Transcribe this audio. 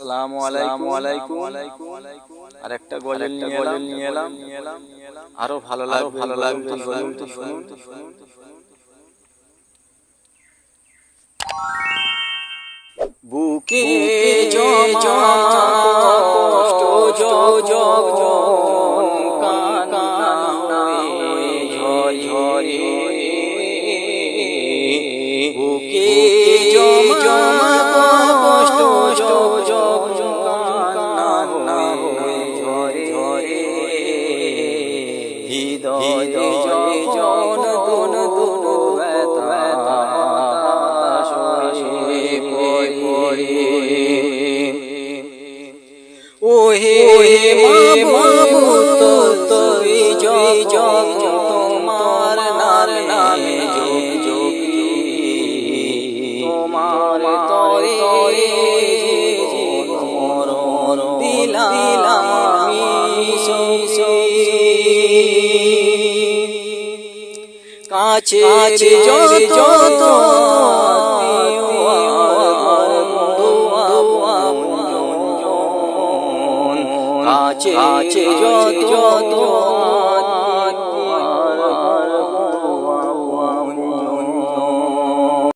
আসসালামু আলাইকুম। আলাইকুম। আর একটা গজল নিয়ে গজল নিয়ে এলাম। আরও ভালো লাগবে ভালো লাগবে বলুন তো শুনুন। তো শুনুন। বুকে জমা কষ্ট বুকে জমা হৃদয় যখন দুন দুন ওহে মাবু তো তুই জগ জগ তোমার নার নামে তোমার তরে তরে যত আছে আছে যত যত